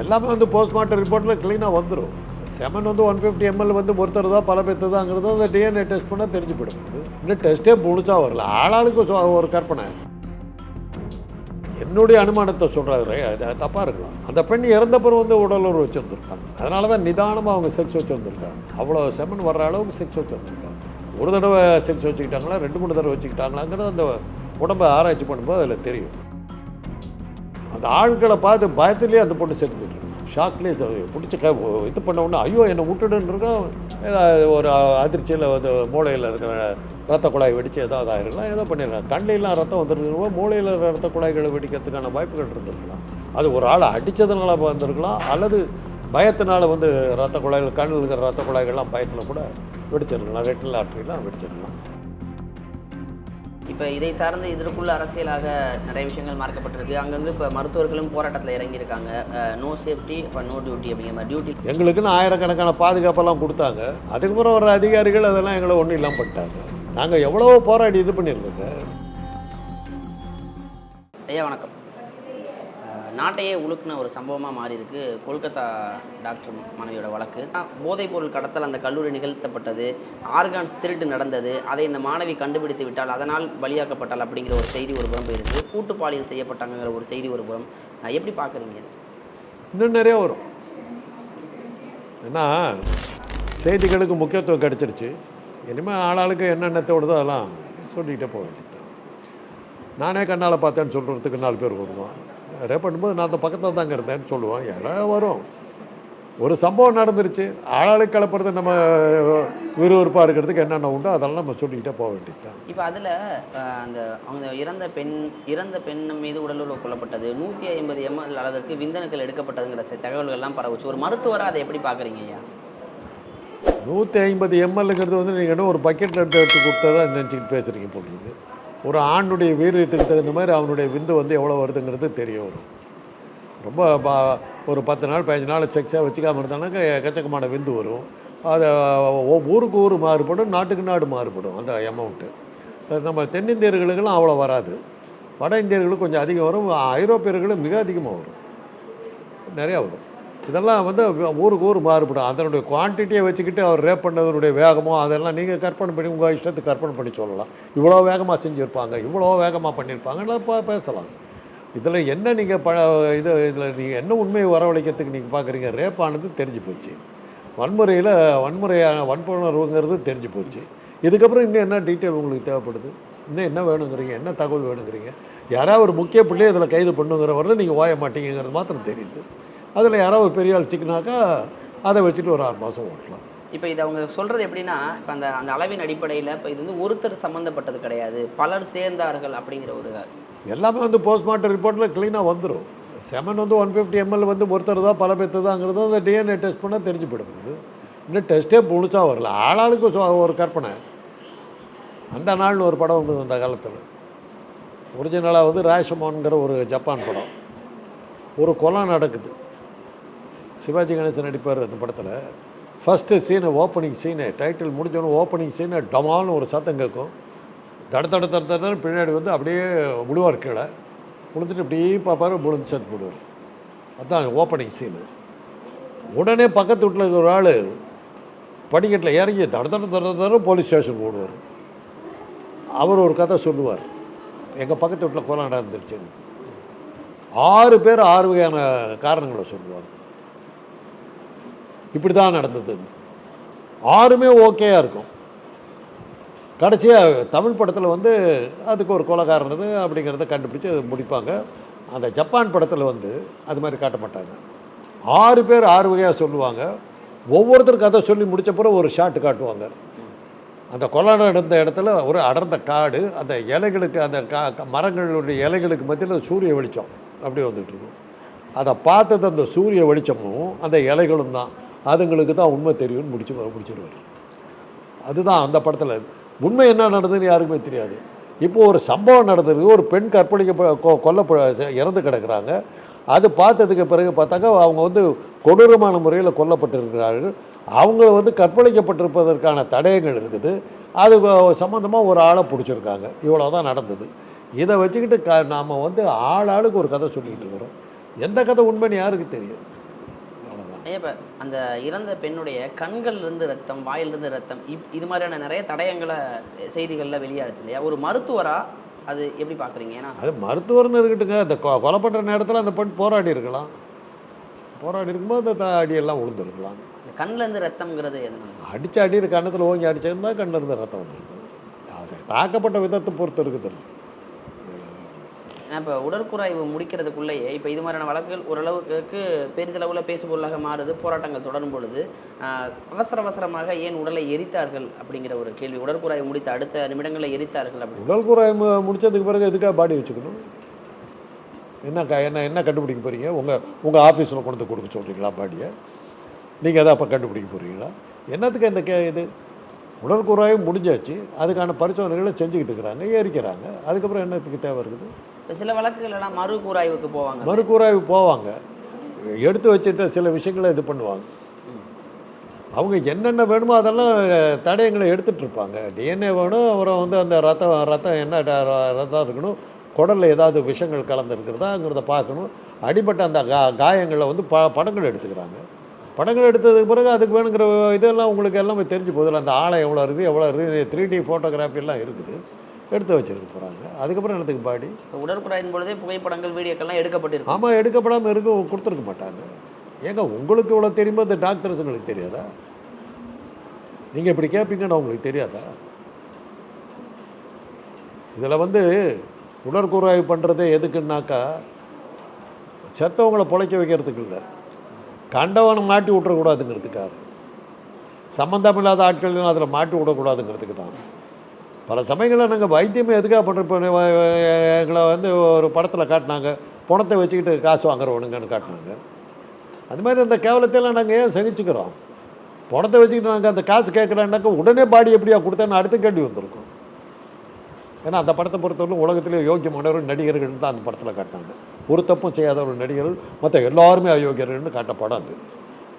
எல்லாமே வந்து போஸ்ட்மார்ட்டம் ரிப்போர்ட்டில் க்ளீனாக வந்துடும் செமன் வந்து ஒன் ஃபிஃப்டி எம்எல் வந்து ஒருத்தர் தான் பல பேர்த்து தாங்கிறது அந்த டிஎன்ஏ டெஸ்ட் பண்ணால் தெரிஞ்சு போயிடும் இன்னும் டெஸ்ட்டே முழுசா வரல. ஆளாளுக்கு ஒரு கற்பனை. என்னுடைய அனுமானத்தை சொல்கிறாரு தப்பாக இருக்கலாம் அந்த பெண் இறந்த பிறகு வந்து உடலுறவு வச்சுருந்துருக்காங்க. அதனால தான் நிதானமாக அவங்க செக்ஸ் வச்சுருந்துருக்காங்க. அவ்வளோ செமன் வர்ற அளவுக்கு செக்ஸ் வச்சுருந்துருக்காங்க. ஒரு தடவை செக்ஸ் வச்சுக்கிட்டாங்களா ரெண்டு மூணு தடவை வச்சுக்கிட்டாங்களாங்கிறது அந்த உடம்பை ஆராய்ச்சி பண்ணும்போது அதில் தெரியும். அந்த ஆட்களை பார்த்து பயத்துலேயே அந்த பொண்ணு செத்து போயிட்டு ஷாக்லேயே பிடிச்ச க இது பண்ண உடனே ஐயோ என்னை விட்டுடுன்னு ஏதாவது ஒரு அதிர்ச்சியில் வந்து மூளையில் இருக்கிற ரத்த குழாய் வெடித்து ஏதாவது ஆயிருக்கலாம் ஏதோ பண்ணிடலாம் கண்ணிலாம் ரத்தம் வந்துருக்கிறோம் மூளையில் ரத்த குழாய்களை வெடிக்கிறதுக்கான வாய்ப்புகள் இருந்திருக்கலாம். அது ஒரு ஆளை அடித்ததுனால வந்திருக்கலாம் அல்லது பயத்தினால் வந்து ரத்த குழாய்கள் கண்ணில் இருக்கிற ரத்த குழாய்கள்லாம் பயத்தில் கூட வெடிச்சிருக்கலாம். ரெட்டில் ஆற்றிலாம் வெடிச்சிருக்கலாம். இப்போ இதை சார்ந்து இதற்குள்ள அரசியலாக நிறைய விஷயங்கள் மார்க்கப்பட்டிருக்கு அங்கங்கே இப்போ மருத்துவர்களும் போராட்டத்தில் இறங்கியிருக்காங்க. நோ சேஃப்டி இப்போ நோ டியூட்டி அப்படிங்கிற மாதிரி. டியூட்டி எங்களுக்குன்னு ஆயிரக்கணக்கான பாதுகாப்பெல்லாம் கொடுத்தாங்க. அதுக்கப்புறம் வர அதிகாரிகள் அதெல்லாம் எங்களை ஒன்றும் இல்லாமல் பண்ணிட்டாங்க நாங்கள் எவ்வளவோ போராடி இது பண்ணியிருக்கோங்க ஐயா வணக்கம். நாட்டையே உலுக்குன ஒரு சம்பவமாக மாறி இருக்கு கொல்கத்தா டாக்டர் மனைவியோட வழக்கு. போதைப் பொருள் கடத்தல் அந்த கல்லூரி நிகழ்த்தப்பட்டது ஆர்கான்ஸ் திருட்டு நடந்தது அதை இந்த மாணவி கண்டுபிடித்து விட்டால் அதனால் பலியாக்கப்பட்டால் அப்படிங்கிற ஒரு செய்தி ஒரு புறம் போயிருக்கு. கூட்டு பாலியல் செய்யப்பட்டாங்கிற ஒரு செய்தி ஒரு புறம். எப்படி பார்க்குறீங்க இன்னும் நிறைய வரும். ஏன்னா செய்திகளுக்கு முக்கியத்துவம் கிடைச்சிருச்சு. இனிமேல் ஆளாளுக்கு என்னென்ன தோடுதோ அதெல்லாம் சொல்லிக்கிட்டே போக வேண்டியது நானே கண்ணால் பார்த்தேன்னு சொல்கிறதுக்கு நாலு பேர் வருவான் ரேப் பண்ணும்போது நான் அந்த பக்கத்தில் தாங்க இருந்தேன்னு சொல்லுவான். எல்லாம் வரும். ஒரு சம்பவம் நடந்துருச்சு. ஆளாளுக்கு கிளப்புறது நம்ம விறுவிறுப்பாக இருக்கிறதுக்கு என்னென்ன உண்டோ அதெல்லாம் நம்ம சொல்லிக்கிட்டே போக வேண்டியது தான். இப்போ அதில் அந்த அவங்க இறந்த பெண் இறந்த பெண் மீது உடலுறவு கொல்லப்பட்டது. நூற்றி ஐம்பது எம்எல் அளவிற்கு விந்தணுக்கள் எடுக்கப்பட்டதுங்கிற தகவல்கள்லாம் பரவுச்சு. ஒரு மருத்துவராக அதை எப்படி பார்க்குறீங்க ஐயா? நூற்றி ஐம்பது எம்எல்ங்கிறது வந்து நீங்கள் என்ன ஒரு பக்கெட்டில் எடுத்து எடுத்து கொடுத்ததா நினச்சிக்கிட்டு பேசுகிறீங்க போட்டுருக்கு ஒரு ஆணுடைய வீரியத்துக்கு தகுந்த மாதிரி அவனுடைய விந்து வந்து எவ்வளோ வருதுங்கிறது தெரிய வரும் ரொம்ப பா ஒரு பத்து நாள் பதினஞ்சு நாள் செக்ஸாக வச்சுக்காம இருந்தானாக்கா எக்கச்சக்கமான விந்து வரும். அது ஊருக்கு ஊர் மாறுபடும் நாட்டுக்கு நாடு மாறுபடும் அந்த அமௌண்ட்டு நம்ம தென்னிந்தியர்களுக்கெல்லாம் அவ்வளோ வராது. வட இந்தியர்களுக்கு கொஞ்சம் அதிகம் வரும் ஐரோப்பியர்களும் மிக அதிகமாக வரும். நிறையா வரும். இதெல்லாம் வந்து ஊருக்கு ஊர் மாறுபடும். அதனுடைய குவான்டிட்டியை வச்சுக்கிட்டு அவர் ரேப் பண்ணதனுடைய வேகமோ அதெல்லாம் நீங்கள் கற்பனை பண்ணி உங்கள் இஷ்டத்துக்கு கற்பனை பண்ணி சொல்லலாம். இவ்வளோ வேகமாக செஞ்சுருப்பாங்க இவ்வளோ வேகமாக பண்ணியிருப்பாங்கன்னு இப்போ பேசலாம். இதில் என்ன நீங்கள் ப இது இதில் நீங்கள் என்ன உண்மையை வரவழைக்கிறதுக்கு நீங்கள் பார்க்குறீங்க ரேப் ஆனது தெரிஞ்சு போச்சு. வன்முறையில் வன்முறையான வன்புணர்வுங்கிறது தெரிஞ்சு போச்சு. இதுக்கப்புறம் இன்னும் என்ன டீட்டெயில் உங்களுக்கு தேவைப்படுது? இன்னும் என்ன வேணுங்கிறீங்க? என்ன தகவல் வேணுங்கிறீங்க? யாராவது ஒரு முக்கிய பிள்ளையை இதில் கைது பண்ணுங்கிற வரல நீங்கள் ஓய மாட்டீங்கிறது மாத்திரம் தெரியுது. அதில் யாராவது ஒரு பெரிய ஆள் சிக்கினாக்கா அதை வச்சுட்டு ஒரு ஆறு மாதம் ஓட்டலாம். இப்போ இது அவங்க சொல்கிறது எப்படின்னா இப்போ அந்த அந்த அளவின் அடிப்படையில் இப்போ இது வந்து ஒருத்தர் சம்மந்தப்பட்டது கிடையாது. பலர் சேர்ந்தார்கள் அப்படிங்கிற ஒரு எல்லாமே வந்து போஸ்ட்மார்ட்டம் ரிப்போர்ட்டில் க்ளீனாக வந்துடும் செமன் வந்து ஒன் ஃபிஃப்டி எம்எல் வந்து ஒருத்தர் தான் பல பேர்த்து தாங்கிறது அந்த டிஎன்ஏ டெஸ்ட் பண்ணால் தெரிஞ்சு போயிடுது. இன்னும் டெஸ்ட்டே முழுசாக வரல. ஆளாளுக்கு ஒரு கற்பனை. அந்த நாள்னு ஒரு படம் வந்தது அந்த காலத்தில். ஒரிஜினலாக வந்து ராஷமான்ங்கிற ஒரு ஜப்பான் படம். ஒரு கொலை நடக்குது. சிவாஜி கணேசன் நடிப்பார் அந்த படத்தில். First scene opening scene title முடிஞ்சோன்னு opening scene டமால்னு ஒரு சத்தம் கேட்கும். தட தட தட தடன்னு பின்னாடி வந்து அப்படியே விழுவார் கீழே. விழுந்துட்டு இப்படியே பார்ப்பார் விழுந்து செத்து போடுவார். அதுதான் ஓப்பனிங் சீனு உடனே பக்கத்து வீட்டில் இருக்கிற ஒரு ஆள் படிக்கட்டில் இறங்கி தட தட தட தட போலீஸ் ஸ்டேஷன் ஓடுவார். அவர் ஒரு கதை சொல்லுவார். எங்கள் பக்கத்து வீட்டில் கொலை நடந்துருச்சுன்னு. ஆறு பேர் ஆறு வகையான காரணங்களை சொல்லுவாங்க. இப்படி தான் நடந்ததுன்னு ஆறுமே ஓகேயாக இருக்கும். கடைசியாக தமிழ் படத்தில் வந்து அதுக்கு ஒரு கொலைகாரனது அப்படிங்கிறத கண்டுபிடிச்சி அதை முடிப்பாங்க. அந்த ஜப்பான் படத்தில் வந்து அது மாதிரி காட்ட மாட்டாங்க. ஆறு பேர் ஆறு வகையாக சொல்லுவாங்க. ஒவ்வொருத்தரும் கதை சொல்லி முடித்த பிறகு ஒரு ஷாட்டு காட்டுவாங்க. அந்த கொலை நடந்த இடத்துல ஒரு அடர்ந்த காடு அந்த இலைகளுக்கு அந்த கா மரங்களுடைய இலைகளுக்கு மத்தியில் சூரிய வெளிச்சம் அப்படியே வந்துட்டுருக்கும் அதை பார்த்தது அந்த சூரிய வெளிச்சமும் அந்த இலைகளும் தான். அதுங்களுக்கு தான் உண்மை தெரியும்னு முடிச்சு முடிச்சிருவார் அதுதான் அந்த படத்தில். உண்மை என்ன நடந்ததுன்னு யாருக்குமே தெரியாது. இப்போ ஒரு சம்பவம் நடந்தது. ஒரு பெண் கற்பழிக்க கொ கொல்ல இறந்து கிடக்குறாங்க. அது பார்த்ததுக்கு பிறகு பார்த்தாக்கா அவங்க வந்து கொடூரமான முறையில் கொல்லப்பட்டிருக்கிறார்கள். அவங்க வந்து கற்பழிக்கப்பட்டிருப்பதற்கான தடயங்கள் இருக்குது. அது சம்மந்தமாக ஒரு ஆளை பிடிச்சிருக்காங்க. இவ்வளோ தான் நடந்தது. இதை வச்சுக்கிட்டு க நாம் வந்து ஆள் ஆளுக்கு ஒரு கதை சொல்லிக்கிட்டு இருக்கிறோம். எந்த கதை உண்மைன்னு யாருக்கு தெரியும் இப்போ அந்த இறந்த பெண்ணுடைய கண்கள்ல இருந்து ரத்தம் வாயிலிருந்து ரத்தம் இப் இது மாதிரியான நிறைய தடயங்களை செய்திகளில் வெளியாடுச்சு இல்லையா? ஒரு மருத்துவரா? அது எப்படி பார்க்குறீங்க ஏன்னா அது மருத்துவர்னு இருக்கட்டுங்க. அந்த கொலை பண்ணுற நேரத்தில் அந்த பெண் போராடி இருக்கலாம். போராடி இருக்கும்போது அந்த த- அடியெல்லாம் விழுந்துருக்கலாம் இந்த கண்ணுல இருந்து ரத்தம்ங்கிறது எதனால அடித்த அடி இது கன்னத்தில் ஓங்கி அடிச்சிருந்தா கண்ணில் இருந்து ரத்தம் வந்துருக்கு அது தாக்கப்பட்ட விதத்தை பொறுத்து இருக்குது. இப்போ உடற்குறாய்வு முடிக்கிறதுக்குள்ளேயே இப்போ இது மாதிரியான வழக்குகள் ஓரளவுக்கு பெரிதளவில் பேசுபொருளாக மாறுது போராட்டங்கள் தொடரும் பொழுது அவசர அவசரமாக ஏன் உடலை எரித்தார்கள் அப்படிங்கிற ஒரு கேள்வி உடற்கூறாய்வு முடித்த அடுத்த நிமிடங்களில் எரித்தார்கள் அப்படி உடல் கூறாய் பிறகு எதுக்காக பாடி வச்சுக்கணும்? என்ன க என்ன என்ன கண்டுபிடிக்க போகிறீங்க உங்கள் உங்கள் ஆஃபீஸில் கொண்டு கொடுக்க சொல்கிறீங்களா பாடியை? நீங்கள் எதை அப்போ கண்டுபிடிக்க போகிறீங்களா என்னத்துக்கு இந்த கே இது? உடல் முடிஞ்சாச்சு அதுக்கான பரிசோதனைகளை செஞ்சுக்கிட்டு இருக்கிறாங்க ஏறிக்கிறாங்க அதுக்கப்புறம் என்னத்துக்கு தேவை இருக்குது? இப்போ சில வழக்குகள் எல்லாம் மறு கூறாய்வுக்கு போவாங்க. மறுக்கூறாய்வு போவாங்க. எடுத்து வச்சுட்டு சில விஷயங்களை இது பண்ணுவாங்க. அவங்க என்னென்ன வேணுமோ அதெல்லாம் தடயங்களை எடுத்துட்டு இருப்பாங்க. டிஎன்ஏ வேணும் அப்புறம் வந்து அந்த ரத்தம் ரத்தம் என்ன ட- ர- ரத்தம் இருக்கணும் குடலில் ஏதாவது விஷங்கள் கலந்துருக்கிறதாங்கிறத பார்க்கணும். அடிபட்ட அந்த கா காயங்களை வந்து ப படங்கள் எடுத்துக்கிறாங்க. படங்கள் எடுத்ததுக்கு பிறகு அதுக்கு வேணுங்கிற இதெல்லாம் உங்களுக்கு எல்லாமே தெரிஞ்சு போதில்லை அந்த ஆழம் எவ்வளோ இருக்குது எவ்வளோ இருக்குது த்ரீ டி ஃபோட்டோகிராஃபிலாம் இருக்குது. எடுத்து வச்சிருக்க போகிறாங்க அதுக்கப்புறம் என்னத்துக்கு பாடி உடற்கூறாயின் பொழுதே புகைப்படங்கள் வீடியோக்கள்லாம் எடுக்கப்பட்டிருக்கும். ஆமாம் எடுக்கப்படாமல் இருக்க கொடுத்துருக்க மாட்டாங்க. ஏங்க உங்களுக்கு இவ்வளோ தெரியுமா? இந்த டாக்டர்ஸுங்களுக்கு தெரியாதா? நீங்கள் இப்படி கேட்பீங்கன்னு உங்களுக்கு தெரியாதா? இதில் வந்து உடற்கூறாய்வு பண்ணுறது எதுக்குன்னாக்கா செத்தவங்களை பொழைக்க வைக்கிறதுக்கு இல்லை. கண்டவனை மாட்டி விட்டுறக்கூடாதுங்கிறதுக்காக. சம்மந்தமில்லாத ஆட்கள் அதில் மாட்டி விடக்கூடாதுங்கிறதுக்கு தான். பல சமயங்களில் நாங்கள் வைத்தியமே எதுக்காக பண்ணுறோம் எங்களை வந்து ஒரு படத்தில் காட்டினாங்க. பணத்தை வச்சுக்கிட்டு காசு வாங்குறவனுங்கன்னு காட்டினாங்க. அது மாதிரி அந்த கேவலத்தையெல்லாம் நாங்கள் ஏன் சகிச்சுக்கிறோம்? பணத்தை வச்சுக்கிட்டு நாங்கள் அந்த காசு கேட்குறான்னாக்கா உடனே பாடி எப்படியா கொடுத்தேன்னு அடுத்த கேள்வி வந்திருக்கும். ஏன்னா அந்த படத்தை பொறுத்தவரைக்கும் உலகத்திலே யோக்கியமானவர் நடிகர்கள் தான் அந்த படத்தில் காட்டினாங்க. ஒரு தப்பும் செய்யாத ஒரு நடிகர்கள் மற்ற எல்லாருமே அயோக்கியர்கள்னு காட்ட படம் அது.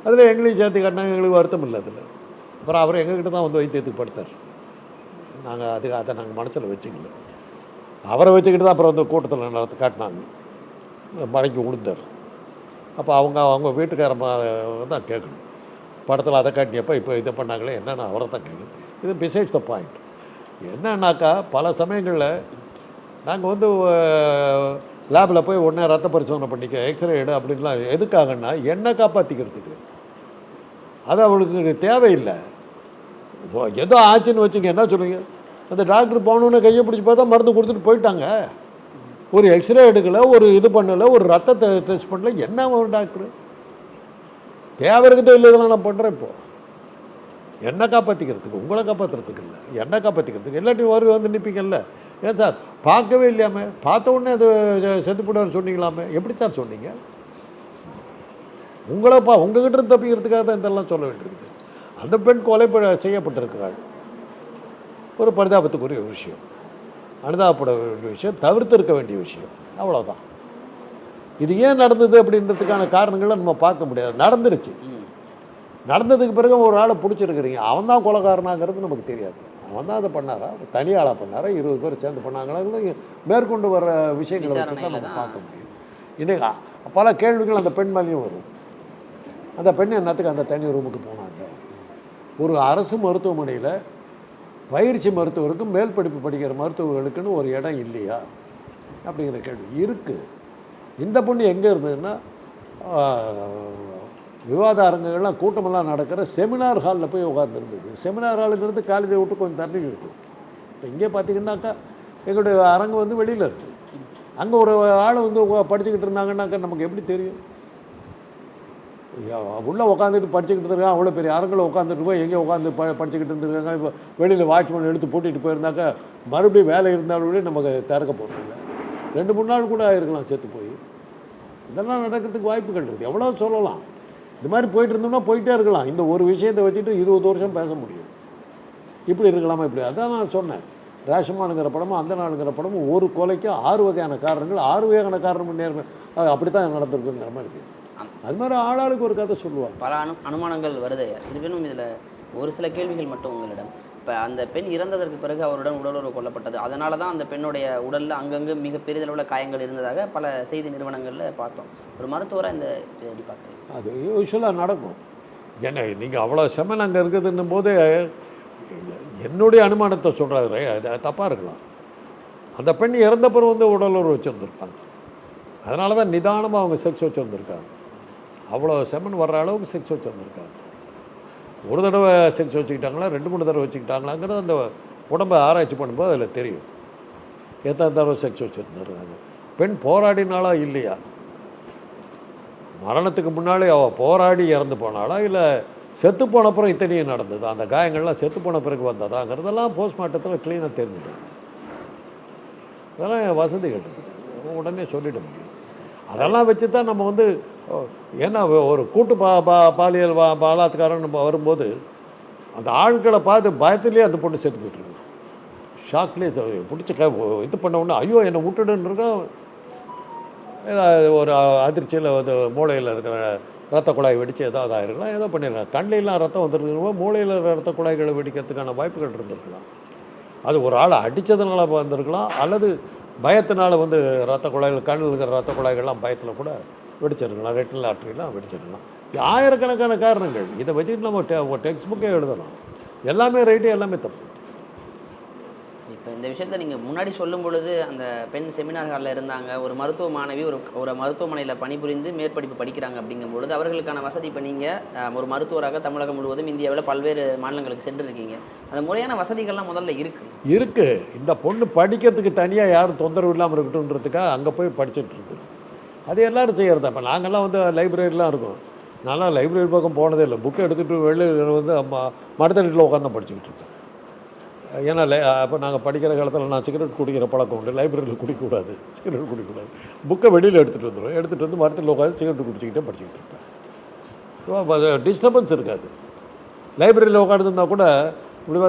அதில் எங்களையும் சேர்த்து காட்டினாங்க எங்களுக்கு வருத்தம் இல்லை அதில். அப்புறம் அவர் எங்ககிட்ட தான் வந்து வைத்தியத்துக்கு படுத்தார். நாங்கள் அது அதை நாங்கள் மனசில் வச்சுக்கல. அவரை வச்சுக்கிட்டு தான் அப்புறம் வந்து கூட்டத்தில் நடத்து காட்டினாங்க. மடக்கி உளுந்தார் அப்போ அவங்க அவங்க வீட்டுக்கார தான் கேட்கணும். படத்தில் அதை காட்டியப்போ இப்போ இதை பண்ணாங்களே என்னென்னு அவரை தான் கேட்கணும். இது பிசைட்ஸ் த பாயிண்ட் என்னன்னாக்கா பல சமயங்களில் நாங்கள் வந்து லேபில் போய் உடனே ரத்த பரிசோதனை பண்ணிக்க எக்ஸ்ரே எடு அப்படின்லாம் எதுக்காகன்னா என்னை காப்பாற்றிக்கிறதுக்கு அது அவளுக்கு தேவையில்லை. இப்போ ஏதோ ஆச்சுன்னு வச்சுங்க என்ன சொல்லுவீங்க அந்த டாக்டர் போகணுன்னு கையை பிடிச்சி பார்த்தா மருந்து கொடுத்துட்டு போயிட்டாங்க. ஒரு எக்ஸ்ரே எடுக்கலை ஒரு இது பண்ணலை ஒரு ரத்தத்தை டெஸ்ட் பண்ணல என்ன ஒரு டாக்டர்? தேவை இருக்குதோ இல்லை இதெல்லாம் நான் பண்ணுறேன் இப்போது என்னை காப்பாற்றிக்கிறதுக்கு உங்களை காப்பாற்றுறதுக்கு இல்லை. என்னை காப்பாற்றிக்கிறதுக்கு இல்லாட்டி ஒரு வந்து நிற்பீங்கல்ல ஏன் சார் பார்க்கவே இல்லையாமே? பார்த்த உடனே அது செத்து போடுவார் சொன்னீங்களாமே? எப்படி சார் சொன்னீங்க? உங்களைப்பா பா உங்ககிட்ட இருந்து தப்பிக்கிறதுக்காக தான் இதெல்லாம் சொல்ல வேண்டியிருக்குது. அந்த பெண் கொலை செய்யப்பட்டிருக்கிறாள். ஒரு பரிதாபத்துக்குரிய ஒரு விஷயம். அனுதாபப்பட வேண்டிய விஷயம் தவிர்த்திருக்க வேண்டிய விஷயம். அவ்வளோதான் இது ஏன் நடந்தது அப்படின்றதுக்கான காரணங்களை நம்ம பார்க்க முடியாது. நடந்துருச்சு. நடந்ததுக்கு பிறகு ஒரு ஆளை பிடிச்சிருக்கிறீங்க. அவன் தான் கொலைகாரனாங்கிறது நமக்கு தெரியாது. அவன் தான் அதை பண்ணாரா? தனி ஆளாக பண்ணாரா? இருபது பேர் சேர்ந்து பண்ணாங்களா? மேற்கொண்டு வர விஷயங்களை வச்சு தான் நம்ம. பார்க்க முடியும். இன்னைக்கு பல கேள்விகள் அந்த பெண் மேலேயும் வரும். அந்த பெண் என்னத்துக்கு அந்த தனி ரூமுக்கு போனாங்க? ஒரு அரசு மருத்துவமனையில் பயிற்சி மருத்துவருக்கும் மேல் படிப்பு படிக்கிற மருத்துவர்களுக்குன்னு ஒரு இடம் இல்லையா? அப்படிங்கிற கேள்வி. இருக்குது இந்த பொண்ணு எங்கே இருந்ததுன்னா விவாத அரங்குகள்லாம் கூட்டமெல்லாம் நடக்கிற செமினார் ஹாலில் போய் உட்காந்துருந்தது செமினார் ஹாலுங்கிறது காலேஜை விட்டு கொஞ்சம் தண்ணி இருக்கும். இப்போ இங்கே பார்த்தீங்கன்னாக்கா எங்களுடைய அரங்கு வந்து வெளியில் இருக்குது அங்கே ஒரு ஆள் வந்து படிச்சுக்கிட்டு இருந்தாங்கன்னாக்கா நமக்கு எப்படி தெரியும்? உள்ளே உட்காந்துட்டு படிச்சுக்கிட்டு இருக்காங்க அவ்வளோ பெரிய அரங்கில் உட்காந்துட்டு எங்கே உட்காந்து ப படிச்சுக்கிட்டு இருந்திருக்காங்க. இப்போ வெளியில் வாட்ச்மேன் எடுத்து பூட்டிட்டு போயிருந்தாக்க மறுபடியும் வேலை இருந்தாலும் கூட நமக்கு திறக்க போகிறதில்ல ரெண்டு மூணு நாள் கூட இருக்கலாம் செத்து போய். இதெல்லாம் நடக்கிறதுக்கு வாய்ப்புகள் இருக்குது எவ்வளோ சொல்லலாம். இது மாதிரி போயிட்டு இருந்தோம்னா போயிட்டே இருக்கலாம். இந்த ஒரு விஷயத்தை வச்சுட்டு இருபது வருஷம் பேச முடியும். இப்படி இருக்கலாமா இப்படி? அதான் நான் சொன்னேன். ரேஷமானுங்கிற படமும் அந்த நாளுங்கிற படமும் ஒரு கொலைக்கு ஆறு வகையான காரணங்கள் ஆறு வகையான காரணம் நேர்மை அப்படி தான் நடந்திருக்குங்கிற மாதிரி இருக்குது அது மாதிரி ஆளாளுக்கு ஒரு கதை சொல்லுவாங்க. பல அனு அனுமானங்கள் வருது. இருப்பினும் இதில் ஒரு சில கேள்விகள் மட்டும் உங்களிடம். இப்போ அந்த பெண் இறந்ததற்கு பிறகு அவருடன் உடலுறவு கொல்லப்பட்டது அதனால தான் அந்த பெண்ணுடைய உடலில் அங்கங்கே மிக பெரிதளவில் காயங்கள் இருந்ததாக பல செய்தி நிறுவனங்களில் பார்த்தோம். ஒரு மருத்துவராக இந்த இதை எப்படி பார்க்குறீங்க? அது யூஸ்வலாக நடக்கும். என்ன நீங்கள் அவ்வளோ செமன் அங்கே இருக்குதுன்னும் போது என்னுடைய அனுமானத்தை சொல்கிறாரு அது தப்பாக இருக்கலாம். அந்த பெண் இறந்த பிறகு வந்து உடலுறவு வச்சுருந்துருப்பாங்க. அதனால தான் நிதானமாக அவங்க செக்ஸ் வச்சுருந்துருக்காங்க. அவ்வளோ செமன் வர்ற அளவுக்கு செக்ஸ் வச்சுருந்துருக்காங்க ஒரு தடவை செக்ஸ் வச்சுக்கிட்டாங்களா ரெண்டு மூணு தடவை வச்சுக்கிட்டாங்களாங்கிறது அந்த உடம்பை ஆராய்ச்சி பண்ணும்போது அதில் தெரியும். எத்தனை தடவை செக்ஸ் வச்சுருந்துருக்காங்க பெண் போராடினாலா இல்லையா? மரணத்துக்கு முன்னாடி அவள் போராடி இறந்து போனாளா? இல்லை செத்து போன அப்புறம் இத்தனையும் நடந்தது? அந்த காயங்கள்லாம் செத்து போன பிறகு வந்ததாங்கிறதெல்லாம் போஸ்ட்மார்ட்டத்தில் க்ளீனாக தெரிஞ்சிடும் அதெல்லாம் வசதி இருக்குது உடனே சொல்லிட முடியும். அதெல்லாம் வச்சு தான் நம்ம வந்து ஏன்னா ஒரு கூட்டு பா பா பாலியல் பா பலாத்காரம் நம்ம வரும்போது அந்த ஆண்களை பார்த்து பயத்துலேயே அந்த பொண்ணு சேர்த்து போயிட்டுருக்கு ஷாக்லேயே பிடிச்ச க இது பண்ண உடனே ஐயோ என்னை விட்டுடுன்னு ஏதாவது ஒரு அதிர்ச்சியில் வந்து மூளையில் இருக்கிற ரத்த குழாய் வெடித்து ஏதாவது ஆயிருக்கலாம் ஏதோ பண்ணிடலாம் கண்ணிலாம் ரத்தம் வந்துருக்கணும் மூளையில் ரத்த குழாய்களை வெடிக்கிறதுக்கான வாய்ப்புகள் இருந்திருக்கலாம். அது ஒரு ஆளை அடித்ததுனால வந்திருக்கலாம் அல்லது பயத்தினால வந்து ரத்த குழாய்கள் கண்ணில் இருக்கிற ரத்த குழாய்கள்லாம் பயத்தில் கூட வெடிச்சிருக்கலாம் ரெட்டில் ஆர்டரிலாம் வெடிச்சிருக்கலாம் ஆயிரக்கணக்கான காரணங்கள். இதை வச்சுக்கிட்டு நம்ம டெக்ஸ்ட் புக்கே எழுதலாம் எல்லாமே ரைட்டு எல்லாமே தப்பு. இப்போ இந்த விஷயத்தை நீங்கள் முன்னாடி சொல்லும் பொழுது அந்த பெண் செமினார் ஹாலில் இருந்தாங்க. ஒரு மருத்துவ மாணவி ஒரு ஒரு மருத்துவமனையில் பணிபுரிந்து மேற்படிப்பு படிக்கிறாங்க அப்படிங்கும் பொழுது அவர்களுக்கான வசதி இப்போ நீங்கள் ஒரு மருத்துவராக தமிழகம் முழுவதும் இந்தியாவில் பல்வேறு மாநிலங்களுக்கு சென்றிருக்கீங்க. அந்த முறையான வசதிகள்லாம் முதல்ல இருக்குது இருக்குது இந்த பொண்ணு படிக்கிறதுக்கு தனியாக யாரும் தொந்தரவு இல்லாமல் இருக்கட்டும்ன்றதுக்காக அங்கே போய் படிச்சுட்டு இருக்குது அது எல்லோரும் செய்கிறது இப்போ நாங்கள்லாம் வந்து லைப்ரரிலாம் இருக்கோம். நான்லாம் லைப்ரரி பக்கம் போனதே இல்லை. புக்கை எடுத்துகிட்டு வெளியில் வந்து அம்மா மடத்தடியில் உட்காந்து படிச்சுக்கிட்டு இருக்கேன் ஏன்னா லை அப்போ நாங்கள் படிக்கிற காலத்தில் நான் சிகரெட் குடிக்கிற பழக்கம் உண்டு. லைப்ரரியில் குடிக்கக்கூடாது. சிகரெட் குடிக்கக்கூடாது. புக்கை வெளியில் எடுத்துகிட்டு வந்துடுவேன் எடுத்துகிட்டு வந்து மரத்தில் உட்காந்து சிகரெட் குடிச்சிக்கிட்டே படிச்சுக்கிட்டு இருப்பேன். டிஸ்டர்பன்ஸ் இருக்காது. லைப்ரரியில் உட்காந்துருந்தா கூட இப்படி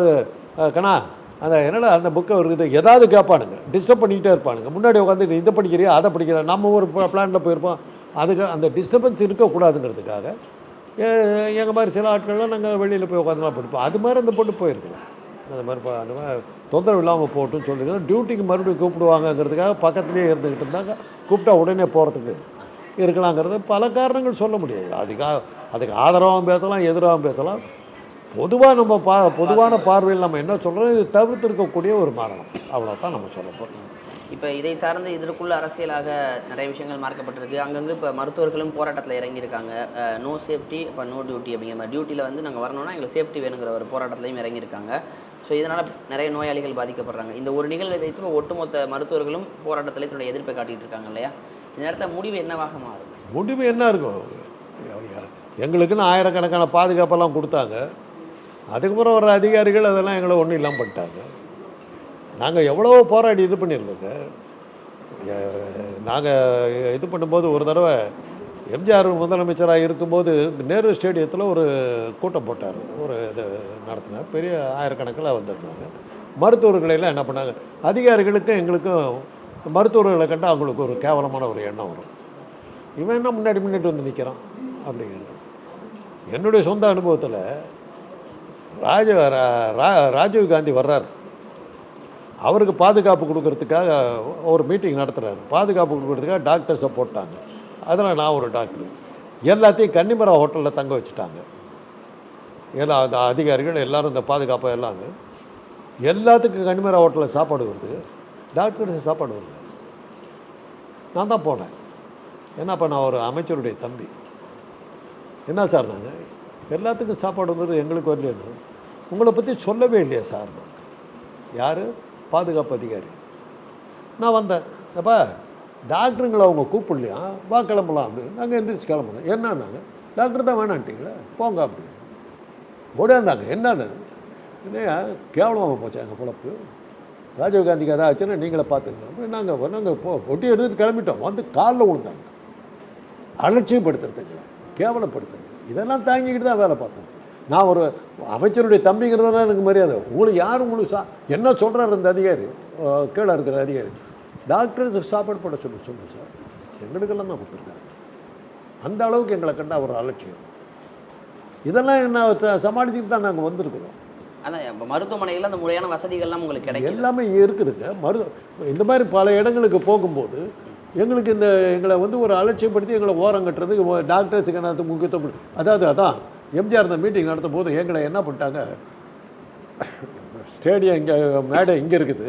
கண்ணா அந்த என்னடா அந்த புக்கை இருக்குது ஏதாவது கேட்பானுங்க. டிஸ்டர்ப் பண்ணிக்கிட்டே இருப்பானுங்க. முன்னாடி உட்காந்து இதை படிக்கிறியா அதை படிக்கிறியா? நம்ம ஒரு பிளானில் போயிருப்போம். அதுக்கு அந்த டிஸ்டர்பன்ஸ் இருக்கக்கூடாதுங்கிறதுக்காக எங்கள் மாதிரி சில ஆட்கள்லாம் நாங்கள் வெளியில் போய் உட்காந்துலாம் படிப்போம். அது மாதிரி அந்த பொண்ணு போயிருக்கலாம். அந்த மாதிரி அந்த மாதிரி தொந்தரவு இல்லாமல் போட்டுன்னு சொல்லியிருக்கோம் டியூட்டிக்கு மறுபடியும் கூப்பிடுவாங்கங்கிறதுக்காக பக்கத்துலேயே இருந்துக்கிட்டு இருந்தாங்க. கூப்பிட்டா உடனே போகிறதுக்கு இருக்கலாங்கிறது பல காரணங்கள் சொல்ல முடியாது. அதுக்காக அதுக்கு ஆதரவாகவும் பேசலாம் எதிராகவும் பேசலாம். பொதுவாக நம்ம பா பொதுவான பார்வையில் நம்ம என்ன சொல்கிறோம் இது தவிர்த்து இருக்கக்கூடிய ஒரு மரணம். அவ்வளோதான் நம்ம சொல்ல போகிறோம் இப்போ இதை சார்ந்து இதற்குள்ள அரசியலாக நிறைய விஷயங்கள் மார்க்கப்பட்டிருக்கு. அங்கங்கே இப்போ மருத்துவர்களும் போராட்டத்தில் இறங்கியிருக்காங்க. நோ சேஃப்டி இப்போ நோ டியூட்டி அப்படிங்கிற மாதிரி. டியூட்டியில் வந்து நாங்கள் வரணும்னா எங்களுக்கு சேஃப்டி வேணுங்கிற ஒரு போராட்டத்திலையும் இறங்கியிருக்காங்க. ஸோ இதனால் நிறைய நோயாளிகள் பாதிக்கப்படுறாங்க. இந்த ஒரு நிகழ்வை வைத்து ஒட்டுமொத்த மருத்துவர்களும் போராட்டத்தில் தன்னுடைய எதிர்ப்பை காட்டிகிட்டு இருக்காங்க இல்லையா? இந்த நேரத்தில் முடிவு என்னவாக மாறும்? முடிவு என்ன இருக்கும்? எங்களுக்குன்னு ஆயிரக்கணக்கான பாதுகாப்பெல்லாம் கொடுத்தாங்க. அதுக்கப்புறம் வர அதிகாரிகள் அதெல்லாம் எங்களை ஒன்றும் இல்லாமல் பண்ணிட்டாங்க. நாங்கள் எவ்வளோ போராடி இது பண்ணியிருக்கோங்க நாங்கள் இது பண்ணும்போது ஒரு தடவை எம்ஜிஆர் முதலமைச்சராக இருக்கும்போது நேரு ஸ்டேடியத்தில் ஒரு கூட்டம் போட்டார். ஒரு இது நடத்தினார். பெரிய ஆயிரக்கணக்கில் வந்திருந்தாங்க. மருத்துவர்களையெல்லாம் என்ன பண்ணாங்க? அதிகாரிகளுக்கும் எங்களுக்கும் மருத்துவர்களை கண்டு அவங்களுக்கு ஒரு கேவலமான ஒரு எண்ணம் வரும். இவன் என்ன முன்னாடி முன்னாடி வந்து நிற்கிறான் அப்படிங்கிறது. என்னுடைய சொந்த அனுபவத்தில் ராஜ ரா- ரா- ராஜீவ் காந்தி வர்றார். அவருக்கு பாதுகாப்பு கொடுக்கறதுக்காக ஒரு மீட்டிங் நடத்துகிறாரு பாதுகாப்பு கொடுக்கறதுக்காக டாக்டர்ஸை போட்டாங்க. அதனால் நான் ஒரு டாக்டர். எல்லாத்தையும் கன்னிமரா ஹோட்டலில் தங்க வச்சுட்டாங்க. எல்லா அந்த அதிகாரிகள் எல்லாரும் இந்த பாதுகாப்பு எல்லாம் எல்லாத்துக்கும் கன்னிமரா ஹோட்டலில் சாப்பாடு வருது. டாக்டர்ஸ் சாப்பாடு வருது. நான் தான் போனேன். ஏன்னா அப்போ நான் ஒரு அமைச்சருடைய தம்பி. என்ன சார் நாங்கள் எல்லாத்துக்கும் சாப்பாடு வந்தது எங்களுக்கு வரலன்னு உங்களை பற்றி சொல்லவே இல்லையா சார். நான் யார்? பாதுகாப்பு அதிகாரி. நான் வந்தேன். அப்பா டாக்டருங்களை அவங்க கூப்பிடலையா? வா கிளம்பலாம் அப்படின்னு. நாங்கள் எந்திரிச்சு கிளம்புனோம். என்னன்னாங்க டாக்டர் தான் வேணான்ட்டீங்களே? போங்க அப்படின்னு. ஓடியாந்தாங்க என்னன்னு? என்னையா? கேவலமாக போச்சு எங்கள் பொழப்பு. ராஜீவ்காந்திக்கு எதாவது ஆச்சுன்னா நீங்களே பார்த்துங்க அப்படின்னு நாங்கள் நாங்கள் போ ஒட்டி எடுத்துகிட்டு கிளம்பிட்டோம். வந்து காலில் விழுந்தாங்க. அலட்சியப்படுத்துறதுங்களே கேவலப்படுத்துறது இதெல்லாம் தாங்கிக்கிட்டு தான் வேலை பார்த்தோம் நான் ஒரு அமைச்சருடைய தம்பிங்கிறதெல்லாம் எனக்கு மரியாதை. உங்களுக்கு யார் உங்களுக்கு சா என்ன சொல்கிறார் இந்த அதிகாரி? கீழே இருக்கிற அதிகாரி. டாக்டர்ஸுக்கு சாப்பாடு போட சொல்லி சொல்லு சார். எங்களுக்கெல்லாம் தான் கொடுத்துருக்காங்க அந்த அளவுக்கு எங்களை கண்டா ஒரு அலட்சியம். இதெல்லாம் என்ன சமாளிச்சுட்டு தான் நாங்கள் வந்திருக்கிறோம். அதான் இப்போ மருத்துவமனையில் அந்த முறையான வசதிகள்லாம் உங்களுக்கு கிடைக்கல எல்லாமே இருக்குதுங்க. மரு இந்த மாதிரி பல இடங்களுக்கு போகும்போது எங்களுக்கு இந்த எங்களை வந்து ஒரு அலட்சியப்படுத்தி எங்களை ஓரம் கட்டுறது டாக்டர்ஸுக்கு என்ன முக்கியத்துவம் அதாவது அதான் எம்ஜிஆர் இந்த மீட்டிங் நடத்தும் போது எங்களை என்ன பண்ணிட்டாங்க? ஸ்டேடியம் இங்கே மேடை இங்கே இருக்குது.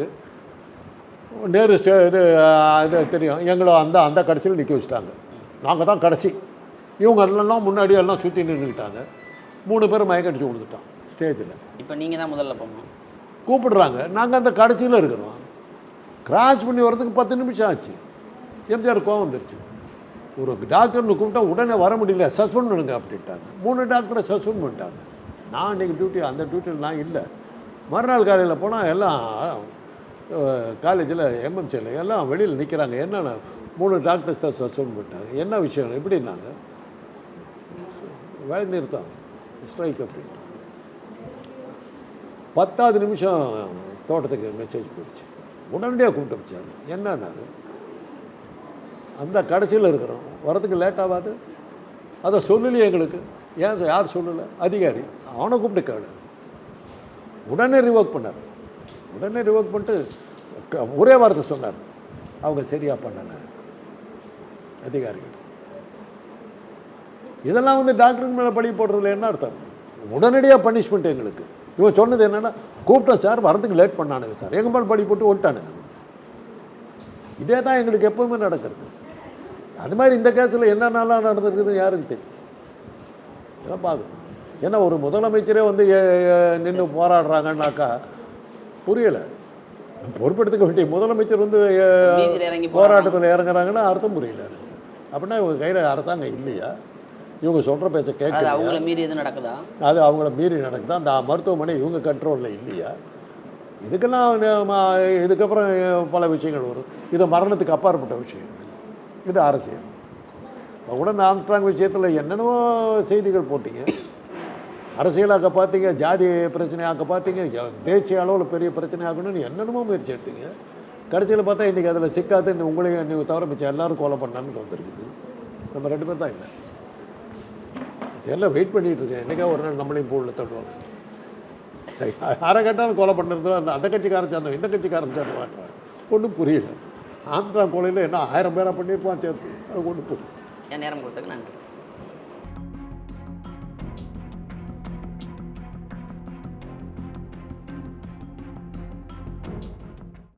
நேரு ஸ்டே இது அது தெரியும். எங்களை அந்த அந்த கடைசியில் நிற்க வச்சுட்டாங்க. நாங்கள் தான் கடைசி. இவங்க எல்லாம் முன்னாடி எல்லாம் சுற்றி நின்றுக்கிட்டாங்க மூணு பேர் மயக்கடிச்சு கொடுத்துட்டோம் ஸ்டேஜில் இப்போ நீங்கள் தான் முதல்ல போகணும். கூப்பிடுறாங்க. நாங்கள் அந்த கடைசியில் இருக்கிறோம். கிராஸ் பண்ணி வர்றதுக்கு பத்து நிமிஷம் ஆச்சு. எம்ஜிஆர் கோவம் வந்துருச்சு. ஒரு டாக்டர்னு கூப்பிட்டா உடனே வர முடியல சஸ்பெண்ட் பண்ணுங்க அப்படின்ட்டாங்க. மூணு டாக்டரை சஸ்பெண்ட் பண்ணிட்டாங்க. நான் இன்றைக்கி டியூட்டி அந்த டியூட்டியில் நான் இல்லை. மறுநாள் காலையில் போனால் எல்லாம் காலேஜில் எம்எம்சியில் எல்லாம் வெளியில் நிற்கிறாங்க என்னென்ன மூணு டாக்டர்ஸை சஸ்பெண்ட் பண்ணிட்டாங்க? என்ன விஷயம்? எப்படின்னாங்க? வேலை நிறுத்தம் ஸ்ட்ரைக் அப்படின்ட்டு. பத்தாவது நிமிஷம் தோட்டத்துக்கு மெசேஜ் போயிடுச்சு. உடனடியாக கூப்பிட்டு வச்சார் என்னன்னாரு? அந்த கடைசியில் இருக்கிறோம். வரதுக்கு லேட் ஆகாது. அதை சொல்லலையே எங்களுக்கு. ஏன் யார் சொல்லலை. அதிகாரி அவனை கூப்பிட்டு கேளு. உடனே ரிவோக் பண்ணார். உடனே ரிவோக் பண்ணிட்டு ஒரே வார்த்தை சொன்னார். அவங்க சரியாக பண்ணன அதிகாரிகள் இதெல்லாம் வந்து டாக்டருக்கு மேலே பழி போடுறதுல என்ன அர்த்தம்? உடனடியாக பனிஷ்மெண்ட் எங்களுக்கு. இவன் சொன்னது என்னென்னா கூப்பிட்டேன் சார் வரதுக்கு லேட் பண்ணானுங்க சார் எங்கள் மேலே பழி போட்டு ஓட்டானுங்க இதே தான் எங்களுக்கு எப்போவுமே நடக்கிறது. அது மாதிரி இந்த கேஸில் என்னென்னலாம் நடந்திருக்குது யாருக்கு தெரியும்? இதெல்லாம் பார்க்கணும் ஏன்னா ஒரு முதலமைச்சரே வந்து நின்று போராடுறாங்கன்னாக்கா புரியலை. பொறுப்பெடுத்துக்க வேண்டிய முதலமைச்சர் வந்து போராட்டத்தில் இறங்குறாங்கன்னா அர்த்தம் புரியல அப்படின்னா இவங்க கையில் அரசாங்கம் இல்லையா? இவங்க சொல்கிற பேச்சை அது கேட்கலையா அவங்கள மீறி நடக்குதா? அது அவங்கள மீறி நடக்குதா? அந்த மருத்துவமனை இவங்க கண்ட்ரோலில் இல்லையா? இதுக்கெல்லாம் இதுக்கப்புறம் பல விஷயங்கள் வரும். இது மரணத்துக்கு அப்பாற்பட்ட விஷயம் இது அரசியல் இப்போ கூட இந்த ஆம்ஸ்ட்ராங் விஷயத்தில் என்னென்னவோ செய்திகள் போட்டிங்க. அரசியலாக்க பார்த்தீங்க ஜாதி பிரச்சனையாக்க பார்த்தீங்க தேசிய அளவில் பெரிய பிரச்சனை ஆகணும்னு என்னென்னமோ முயற்சி எடுத்தீங்க. கடைசியில் பார்த்தா இன்றைக்கி அதில் சிக்காது உங்களையும் நீங்கள் தவிர மிச்சம் எல்லோரும் கொலை பண்ணான்னு வந்துருக்குது. நம்ம ரெண்டு பேர் தான் இல்லை. எல்லாம் வெயிட் பண்ணிகிட்ருக்கேன் இருக்கேன். ஒரு நாள் நம்மளையும் போலில் தள்ளுவாங்க. யாரை கேட்டாலும் கொலை பண்ணுறது அந்த அந்த கட்சிக்காரன் சேர்ந்தவன் இந்த கட்சிக்காரன் சேர்ந்து மாட்டுறான் ஒன்றும் புரியல. ஆந்திரா கொலையில் என்ன ஆயிரம் பேரா பண்ணியிருப்பான் சேர்த்து. அது ஒன்றும் என் நேரம் கொடுத்ததுக்கு நன்றி.